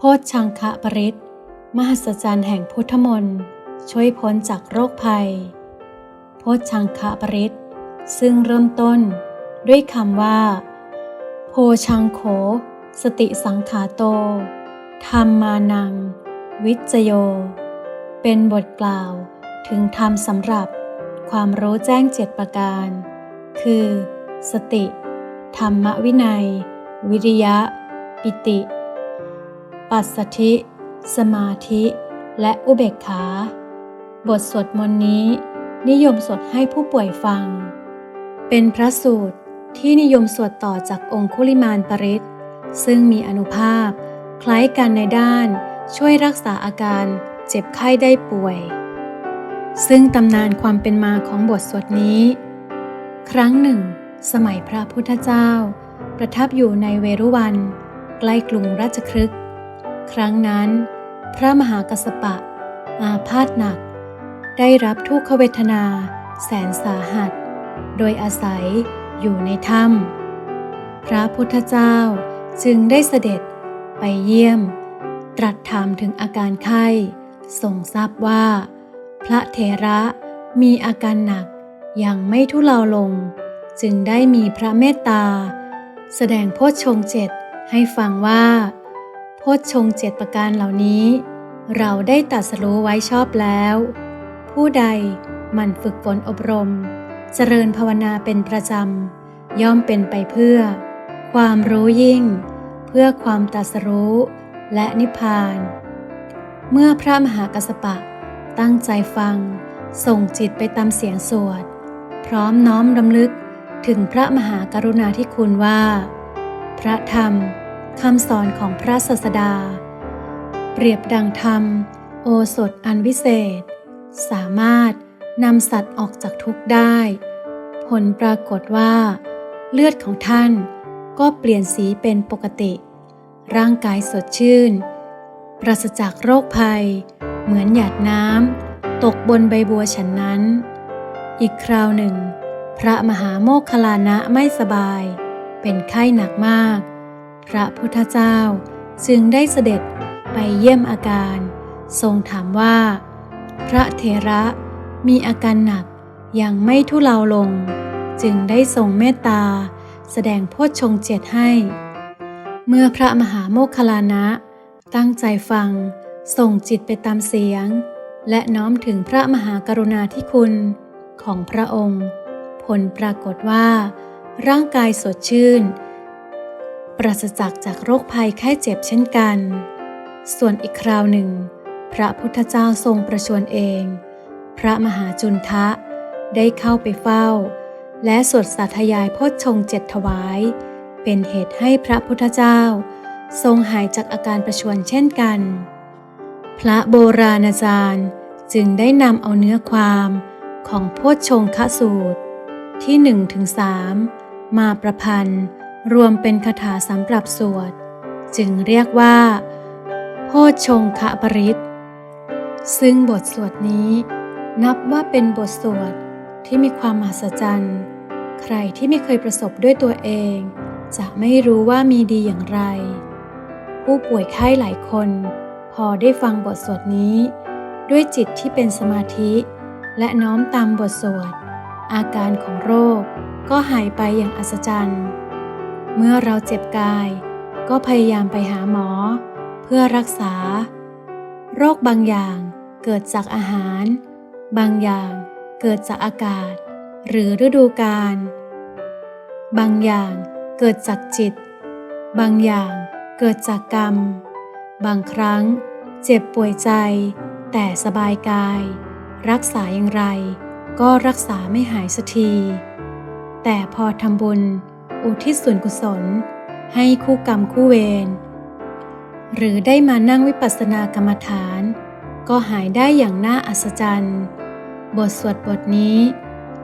โพชชังคะปริศมหัศจรรย์แห่งพุทธมนต์ช่วยพ้นจากโรคภัย โพชชังคะปริศซึ่งเริ่มต้นด้วยคำว่า โพชังโข สติสังขาโต ธรรมานัง วิจโย เป็นบทกล่าวถึงธรรมสำหรับความรู้แจ้งเจ็ดประการ คือ สติ ธรรมวินัย วิริยะ ปิติ ปัสสธิ สมาธิ และอุเบกขา บทสวดมนต์นี้ นิยมสวดให้ผู้ป่วยฟัง เป็นพระสูตรที่นิยมสวดต่อจากองคุลิมานปริศซึ่งมีอนุภาพ คล้ายกันในด้านช่วยรักษาอาการเจ็บไข้ได้ป่วย ซึ่งตำนานความเป็นมาของบทสวดนี้ ครั้งหนึ่ง สมัยพระพุทธเจ้า ประทับอยู่ในเวรุวัน ใกล้กรุงราชครึก ครั้งนั้น พระมหากัสสปะ อาพาธหนัก ได้รับทุกขเวทนาแสนสาหัส โดยอาศัยอยู่ในถ้ำพระพุทธเจ้าจึงได้เสด็จไปเยี่ยม ตรัสถามถึงอาการไข้ทรงทราบว่า พระเถระมีอาการหนักยังไม่ทุเลาลง จึงได้มีพระเมตตา แสดงโพชฌงเจ็ดให้ฟังว่า โพชฌงเจ็ดประการเหล่านี้ เราได้ตรัสรู้ไว้ชอบแล้ว ผู้ใดมันฝึกฝนอบรม เจริญภาวนาเป็นประจำ ย่อมเป็นไปเพื่อ ความรู้ยิ่ง เพื่อความตัสรู้และนิพพาน เมื่อพระมหากัสสปะ ตั้งใจฟัง ส่งจิตไปตามเสียงสวด พร้อมน้อมรำลึกถึงพระมหากรุณาธิคุณว่า พระธรรม คำสอนของพระศาสดา เปรียบดังธรรม โอสถอันวิเศษ สามารถนำสัตว์ออกจากทุกข์ได้ ผลปรากฏว่า เลือดของท่านก็เปลี่ยนสีเป็นปกติ ร่างกายสดชื่น ปราศจากโรคภัย เหมือนหยาดน้ำตกบนใบบัวฉันนั้น อีกคราวหนึ่ง พระมหาโมคคลานะไม่สบาย เป็นไข้หนักมาก พระพุทธเจ้าจึงได้เสด็จไปเยี่ยมอาการ ทรงถามว่า พระเถระมีอาการหนักยังไม่ทุเลาลง จึงได้ทรงเมตตา แสดงโพชฌงเจ็ดให้ เมื่อพระมหาโมคคลานะ ตั้งใจฟัง ส่งจิตไปตามเสียง และน้อมถึงพระมหากรุณาธิคุณของพระองค์ ผลปรากฏว่า ร่างกายสดชื่น ปราศจากจากโรคภัยไข้เจ็บเช่นกัน ส่วนอีกคราวหนึ่ง พระพุทธเจ้าทรงประชวรเอง พระมหาจุนทะได้เข้าไปเฝ้า และสวดสาธยายพชงเจ็ดถวาย เป็นเหตุให้พระพุทธเจ้า ทรงหายจากอาการประชวรเช่นกัน พระโบราณอาจารย์จึงได้นำเอาเนื้อความของโพชฌงคสูตร ที่หนึ่งถึงสามมาประพันธ์ รวมเป็นคาถาสำหรับสวด จึงเรียกว่า โพชฌงคะปริตซึ่งบทสวดนี้นับว่าเป็นบทสวดที่มีความมหัศจรรย์ ใครที่ไม่เคยประสบด้วยตัวเอง จะไม่รู้ว่ามีดีอย่างไร ผู้ป่วยไข้หลายคน พอได้ฟังบทสวดนี้ ด้วยจิตที่เป็นสมาธิ และน้อมตามบทสวด อาการของโรคก็หายไปอย่างอัศจรรย์ เมื่อเราเจ็บกาย ก็พยายามไปหาหมอ เพื่อรักษา โรคบางอย่างเกิดจากอาหาร บางอย่างเกิดจากอากาศ หรือฤดูกาลบางอย่างเกิดจากจิต บางอย่างเกิดจากกรรม บางครั้งเจ็บป่วยใจ แต่สบายกาย รักษาอย่างไร ก็รักษาไม่หายสักที แต่พอทำบุญ อุทิศส่วนกุศล ให้คู่กรรมคู่เวร หรือได้มานั่งวิปัสสนากรรมฐาน ก็หายได้อย่างน่าอัศจรรย์ บทสวดบทนี้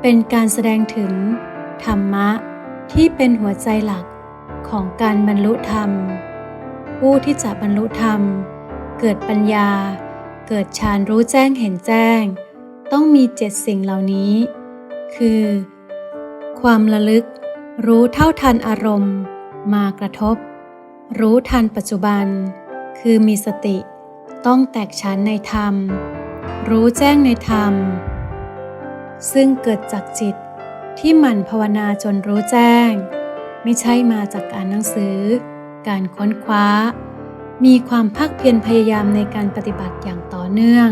เป็นการแสดงถึง ธรรมะที่เป็นหัวใจหลักของการบรรลุธรรม ผู้ที่จะบรรลุธรรม เกิดปัญญา เกิดฌานรู้แจ้งเห็นแจ้ง ต้องมีเจ็ดสิ่งเหล่านี้ คือ ความระลึก รู้เท่าทันอารมณ์ มากระทบ รู้ทันปัจจุบัน คือมีสติ ต้องแตกฉานในธรรม รู้แจ้งในธรรม ซึ่งเกิดจากจิตที่หมั่นภาวนาจนรู้แจ้ง ไม่ใช่มาจากการหนังสือ การค้นคว้า มีความภาคเพียรพยายามในการปฏิบัติอย่างต่อเนื่อง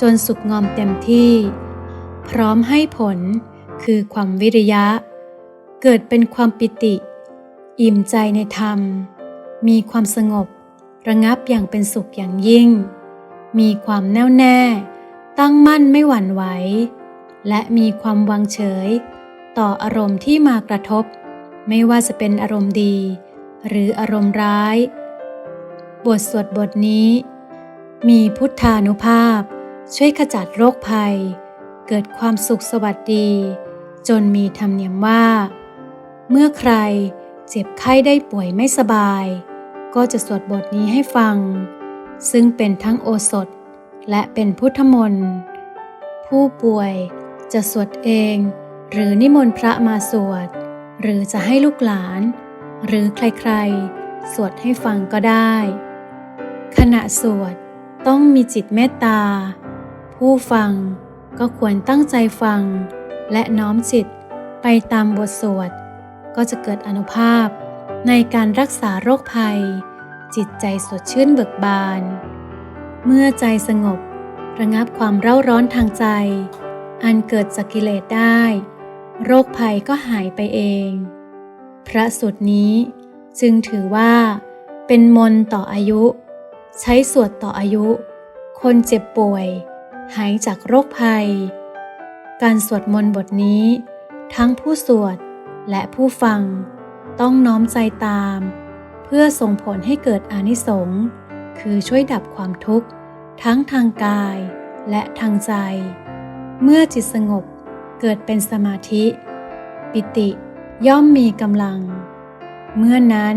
จนสุกงอมเต็มที่ พร้อมให้ผลคือความวิริยะ เกิดเป็นความปิติ อิ่มใจในธรรม มีความสงบ ระงับอย่างเป็นสุขอย่างยิ่ง มีความแน่วแน่ ตั้งมั่นไม่หวั่นไหว และมีความวางเฉย ต่ออารมณ์ที่มากระทบ ไม่ว่าจะเป็นอารมณ์ดี หรืออารมณ์ร้าย บทสวดบทนี้ มีพุทธานุภาพ ช่วยขจัดโรคภัย เกิดความสุขสวัสดีจนมีธรรมเนียมว่า เมื่อใครเจ็บไข้ได้ป่วยไม่สบาย ก็จะสวดบทนี้ให้ฟัง ซึ่งเป็นทั้งโอสถและเป็นพุทธมนต์ผู้ป่วยจะสวดเอง หรือนิมนต์พระมาสวด หรือจะให้ลูกหลาน หรือใครๆ สวดให้ฟังก็ได้ ขณะสวดต้องมีจิตเมตตา ผู้ฟังก็ควรตั้งใจฟัง และน้อมจิตไปตามบทสวด ก็จะเกิดอนุภาพในการรักษาโรคภัย จิตใจสดชื่นเบิกบาน เมื่อใจสงบระงับความเร่าร้อนทางใจ อันเกิดจากกิเลสได้ โรคภัยก็หายไปเอง พระสูตรนี้จึงถือว่า เป็นมนต์ต่ออายุ ใช้สวดต่ออายุ คนเจ็บป่วย หายจากโรคภัย การสวดมนต์บทนี้ ทั้งผู้สวด และผู้ฟังต้องน้อมใจตาม เพื่อส่งผลให้เกิดอานิสงส์คือช่วยดับความทุกข์ ทั้งทางกายและทางใจ เมื่อจิตสงบเกิดเป็นสมาธิ ปิติย่อมมีกำลัง เมื่อนั้น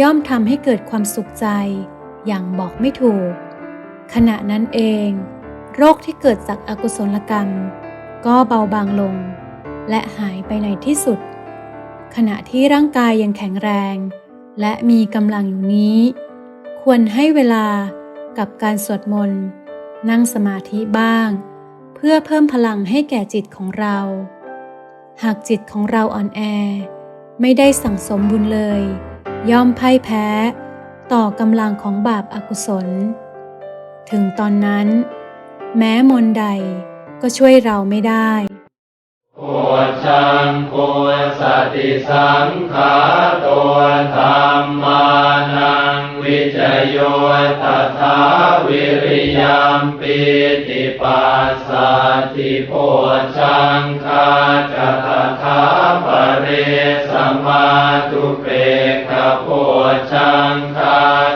ย่อมทำให้เกิดความสุขใจอย่างบอกไม่ถูก ขณะนั้นเอง โรคที่เกิดจากอากุศลกรรม ก็เบาบางลง และหายไปในที่สุด ขณะที่ร่างกายยังแข็งแรง และมีกำลังอยู่นี้ ควรให้เวลากับการสวดมนต์ นั่งสมาธิบ้าง เพื่อเพิ่มพลังให้แก่จิตของเรา หากจิตของเราอ่อนแอ ไม่ได้สั่งสมบุญเลย ย่อมพ่ายแพ้ ต่อกำลังของบาปอากุศล ถึงตอนนั้น แม้มนต์ใดก็ช่วยเราไม่ได้ ชังโคสติสังขาตัวธรรมานังวิจโยตถาวิริยมปิติปัสสติโพชังคาจะตถาปเรสมาตุเปกขโพชังคา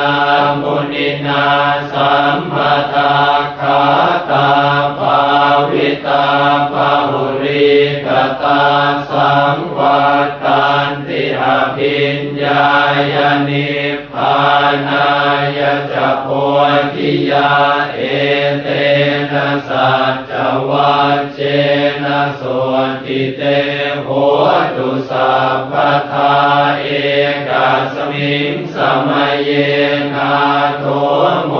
นามุนินาสัมปทาคาตาภาวิตาภาหุริกตาสังวัตตันติอภิญญายนิพพานายจะโพธิญาเอเตนะสัจ วัจเจนะโสติเตโหตุสัพพทาเอกาสมิงสมัยเยนาโทโม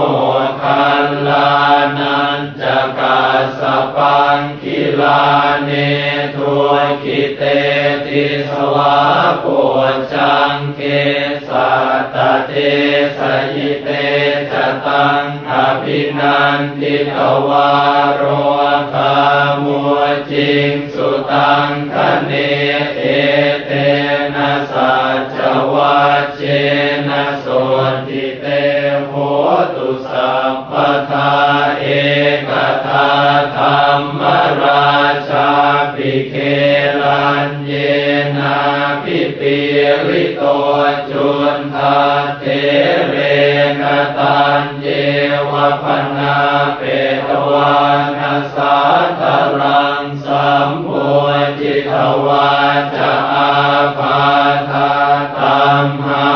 คัลลานันจกาสปังคิลาเน ทุกิเตติสวาโปจังเกสัตเตสยิเตจตังอภินันติตวารโรคามัวจิงสุตังคเนเอเตนะสัจวัเจนะโสติเตโหตุสัพพาธรังสัมโพจิทวาจะอาปาทาตัมหา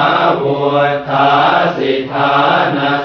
บุทธาสิทานา